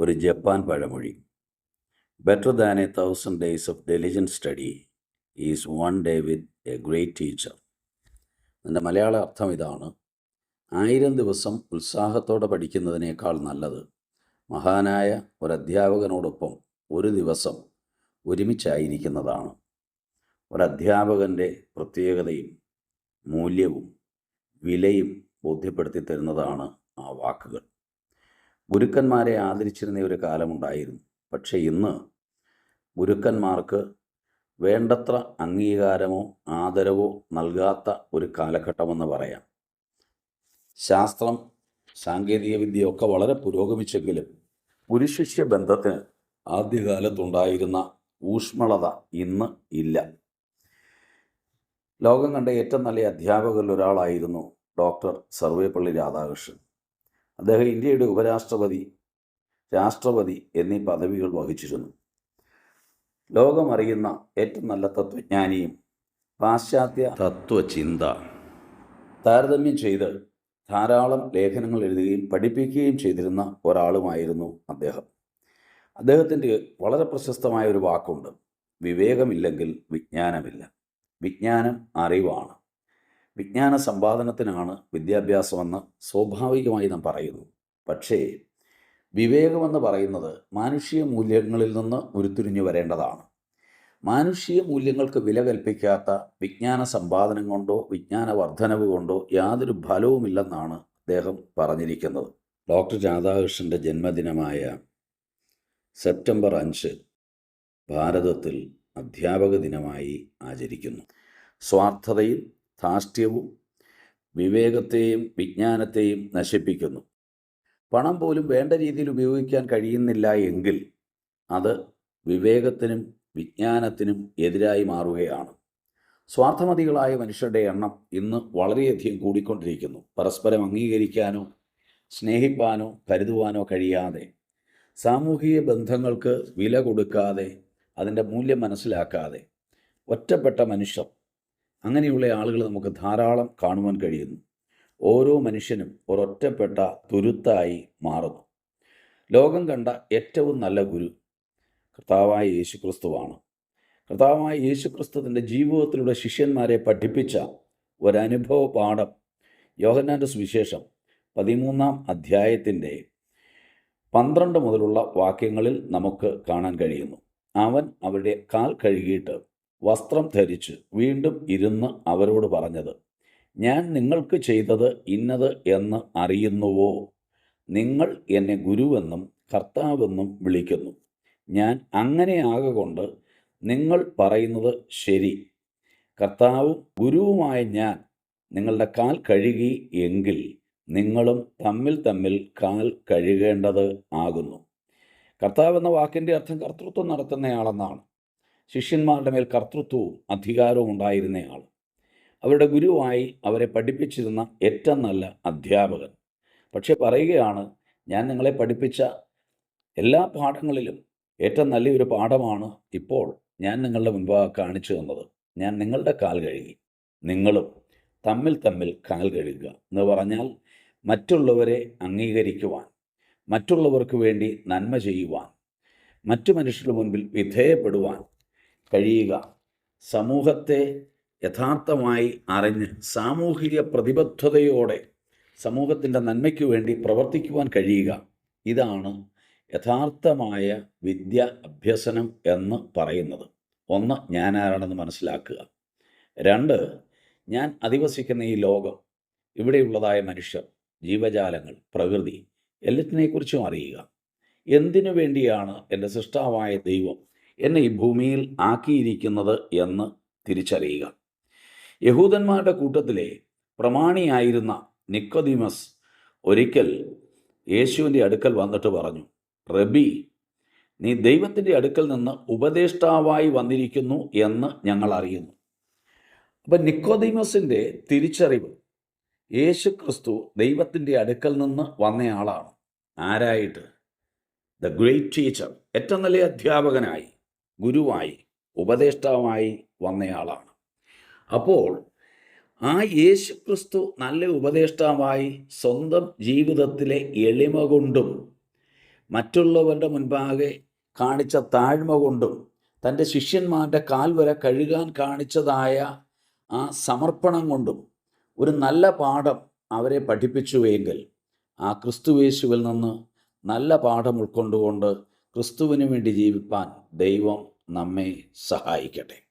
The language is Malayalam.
ഒരു Japan പഴമൊഴി. Better than a thousand days of diligent study is one day with a great teacher എന്റെ മലയാള അർത്ഥം ഇതാണ്. ആയിരം ദിവസം ഉത്സാഹത്തോടെ പഠിക്കുന്നതിനേക്കാൾ നല്ലത്. മഹാനായ ഒരു അധ്യാപകനോടൊപ്പം ഒരു ദിവസം ഒരുമിച്ചായിരിക്കുന്നതാണ്. ഒരധ്യാപകന്റെ പ്രത്യേകതയും മൂല്യവും വിലയും ബോധ്യപ്പെടുത്തി തരുന്നതാണ് ആ വാക്കുകൾ. ഗുരുക്കന്മാരെ ആദരിച്ചിരുന്ന ഒരു കാലമുണ്ടായിരുന്നു. പക്ഷേ ഇന്ന് ഗുരുക്കന്മാർക്ക് വേണ്ടത്ര അംഗീകാരമോ ആദരവോ നൽകാത്ത ഒരു കാലഘട്ടമെന്ന് പറയാം. ശാസ്ത്രം സാങ്കേതികവിദ്യ ഒക്കെ വളരെ പുരോഗമിച്ചെങ്കിലും ഗുരുശിഷ്യ ബന്ധത്തിന് ആദ്യകാലത്തുണ്ടായിരുന്ന ഊഷ്മളത ഇന്ന് ഇല്ല. ലോകം കണ്ട ഏറ്റവും നല്ല അധ്യാപകരിൽ ഒരാളായിരുന്നു ഡോക്ടർ സർവേപ്പള്ളി രാധാകൃഷ്ണൻ. അദ്ദേഹം ഇന്ത്യയുടെ ഉപരാഷ്ട്രപതി രാഷ്ട്രപതി എന്നീ പദവികൾ വഹിച്ചിരുന്നു. ലോകമറിയുന്ന ഏറ്റവും നല്ല തത്വജ്ഞാനിയും പാശ്ചാത്യ തത്വചിന്ത താരതമ്യം ചെയ്ത് ധാരാളം ലേഖനങ്ങൾ എഴുതുകയും പഠിപ്പിക്കുകയും ചെയ്തിരുന്ന ഒരാളുമായിരുന്നു അദ്ദേഹം. അദ്ദേഹത്തിന്റെ വളരെ പ്രശസ്തമായ ഒരു വാക്കുണ്ട് വിവേകമില്ലെങ്കിൽ വിജ്ഞാനമില്ല. വിജ്ഞാനം അറിവാണ്. വിജ്ഞാന സമ്പാദനത്തിനാണ് വിദ്യാഭ്യാസമെന്ന് സ്വാഭാവികമായി നാം പറയുന്നു. പക്ഷേ വിവേകമെന്ന് പറയുന്നത് മാനുഷിക മൂല്യങ്ങളിൽ നിന്ന് ഉരുത്തിരിഞ്ഞു വരേണ്ടതാണ്. മാനുഷിക മൂല്യങ്ങൾക്ക് വില കൽപ്പിക്കാത്ത വിജ്ഞാന സമ്പാദനം കൊണ്ടോ വിജ്ഞാന വർധനവ് കൊണ്ടോ യാതൊരു ഫലവുമില്ലെന്നാണ് അദ്ദേഹം പറഞ്ഞിരിക്കുന്നത്. ഡോക്ടർ രാധാകൃഷ്ണന്റെ ജന്മദിനമായ സെപ്റ്റംബർ അഞ്ച് ഭാരതത്തിൽ അധ്യാപക ദിനമായി ആചരിക്കുന്നു. സ്വാർത്ഥതയും ധാർഷ്ട്യവും വിവേകത്തെയും വിജ്ഞാനത്തെയും നശിപ്പിക്കുന്നു. പണം പോലും വേണ്ട രീതിയിൽ ഉപയോഗിക്കാൻ കഴിയുന്നില്ല എങ്കിൽ അത് വിവേകത്തിനും വിജ്ഞാനത്തിനും എതിരായി മാറുകയാണ്. സ്വാർത്ഥമതികളായ മനുഷ്യരുടെ എണ്ണം ഇന്ന് വളരെയധികം കൂടിക്കൊണ്ടിരിക്കുന്നു. പരസ്പരം അംഗീകരിക്കാനോ സ്നേഹിപ്പാനോ കരുതുവാനോ കഴിയാതെ സാമൂഹിക ബന്ധങ്ങൾക്ക് വില കൊടുക്കാതെ അതിന്റെ മൂല്യം മനസ്സിലാക്കാതെ ഒറ്റപ്പെട്ട മനുഷ്യർ അങ്ങനെയുള്ള ആളുകൾ നമുക്ക് ധാരാളം കാണുവാൻ കഴിയുന്നു. ഓരോ മനുഷ്യനും ഒരൊറ്റപ്പെട്ട തുരുത്തായി മാറുന്നു. ലോകം കണ്ട ഏറ്റവും നല്ല ഗുരു കർത്താവായ യേശുക്രിസ്തുവാണ് കർത്താവായ യേശുക്രിസ്തുവിന്റെ ജീവിതത്തിലൂടെ ശിഷ്യന്മാരെ പഠിപ്പിച്ച ഒരനുഭവ പാഠം യോഹന്നാന്റെ സുവിശേഷം പതിമൂന്നാം അധ്യായത്തിന്റെ പന്ത്രണ്ട് മുതലുള്ള വാക്യങ്ങളിൽ നമുക്ക് കാണാൻ കഴിയുന്നു. അവൻ അവരുടെ കാൽ കഴുകിയിട്ട് വസ്ത്രം ധരിച്ച് വീണ്ടും ഇരുന്ന് അവരോട് പറഞ്ഞത് ഞാൻ നിങ്ങൾക്ക് ചെയ്തത് ഇന്നത് എന്ന് അറിയുന്നുവോ? നിങ്ങൾ എന്നെ ഗുരുവെന്നും കർത്താവെന്നും വിളിക്കുന്നു. ഞാൻ അങ്ങനെ ആകൊണ്ട് നിങ്ങൾ പറയുന്നത് ശരി. കർത്താവും ഗുരുവുമായ ഞാൻ നിങ്ങളുടെ കാൽ കഴുകി എങ്കിൽ നിങ്ങളും തമ്മിൽ തമ്മിൽ കാൽ കഴുകേണ്ടത് ആകുന്നു. കർത്താവ് എന്ന വാക്കിന്റെ അർത്ഥം കർത്തൃത്വം നടത്തുന്നയാളെന്നാണ്. ശിഷ്യന്മാരുടെ മേൽ കർത്തൃത്വവും അധികാരവും ഉണ്ടായിരുന്നയാൾ. അവരുടെ ഗുരുവായി അവരെ പഠിപ്പിച്ചിരുന്ന ഏറ്റവും നല്ല അധ്യാപകൻ. പക്ഷെ പറയുകയാണ് ഞാൻ നിങ്ങളെ പഠിപ്പിച്ച എല്ലാ പാഠങ്ങളിലും ഏറ്റവും നല്ലൊരു പാഠമാണ് ഇപ്പോൾ ഞാൻ നിങ്ങളുടെ മുൻപാകെ കാണിച്ചു തന്നത്. ഞാൻ നിങ്ങളുടെ കാൽ കഴുകി. നിങ്ങളും തമ്മിൽ തമ്മിൽ കാൽ കഴുകുക. എന്ന് പറഞ്ഞാൽ മറ്റുള്ളവരെ അംഗീകരിക്കുവാൻ മറ്റുള്ളവർക്ക് വേണ്ടി നന്മ ചെയ്യുവാൻ മറ്റു മനുഷ്യരുടെ മുൻപിൽ വിധേയപ്പെടുവാൻ കഴിയുക. സമൂഹത്തെ യഥാർത്ഥമായി അറിഞ്ഞ് സാമൂഹിക പ്രതിബദ്ധതയോടെ സമൂഹത്തിന്റെ നന്മയ്ക്ക് വേണ്ടി പ്രവർത്തിക്കുവാൻ കഴിയുക. ഇതാണ് യഥാർത്ഥമായ വിദ്യ അഭ്യസനം എന്ന് പറയുന്നത്. ഒന്ന് ഞാൻ ആരാണെന്ന് മനസ്സിലാക്കുക. രണ്ട് ഞാൻ അധിവസിക്കുന്ന ഈ ലോകം ഇവിടെയുള്ളതായ മനുഷ്യർ ജീവജാലങ്ങൾ പ്രകൃതി എല്ലാറ്റിനെക്കുറിച്ചും അറിയുക. എന്തിനു വേണ്ടിയാണ് എന്റെ സൃഷ്ടാവായ ദൈവം എന്നെ ഈ ഭൂമിയിൽ ആക്കിയിരിക്കുന്നത് എന്ന് തിരിച്ചറിയുക. യഹൂദന്മാരുടെ കൂട്ടത്തിലെ പ്രമാണിയായിരുന്ന നിക്കോദിമസ് ഒരിക്കൽ യേശുവിന്റെ അടുക്കൽ വന്നിട്ട് പറഞ്ഞു റബി നീ ദൈവത്തിന്റെ അടുക്കൽ നിന്ന് ഉപദേഷ്ടാവായി വന്നിരിക്കുന്നു എന്ന് ഞങ്ങൾ അറിയുന്നു. അപ്പം നിക്കോദിമസിന്റെ തിരിച്ചറിവ് യേശു ക്രിസ്തു ദൈവത്തിന്റെ അടുക്കൽ നിന്ന് വന്നയാളാണ്. ആരായിട്ട്? ദ ഗ്രേറ്റ് ടീച്ചർ ഏറ്റവും നല്ല അധ്യാപകനായി. ഗുരുവായി ഉപദേഷ്ടാവായി വന്നയാളാണ്. അപ്പോൾ ആ യേശു ക്രിസ്തു നല്ല ഉപദേഷ്ടാവായി സ്വന്തം ജീവിതത്തിലെ എളിമ കൊണ്ടും മറ്റുള്ളവരുടെ മുൻപാകെ കാണിച്ച താഴ്മ കൊണ്ടും തന്റെ ശിഷ്യന്മാരുടെ കാൽ വരെ കഴുകാൻ കാണിച്ചതായ ആ സമർപ്പണം കൊണ്ടും ഒരു നല്ല പാഠം അവരെ പഠിപ്പിച്ചുവെങ്കിൽ ആ ക്രിസ്തുവേശുവിൽ നിന്ന് നല്ല പാഠം ഉൾക്കൊണ്ടുകൊണ്ട് ക്രിസ്തുവിന് വേണ്ടി ജീവിപ്പാൻ ദൈവം നമ്മെ സഹായിക്കട്ടെ.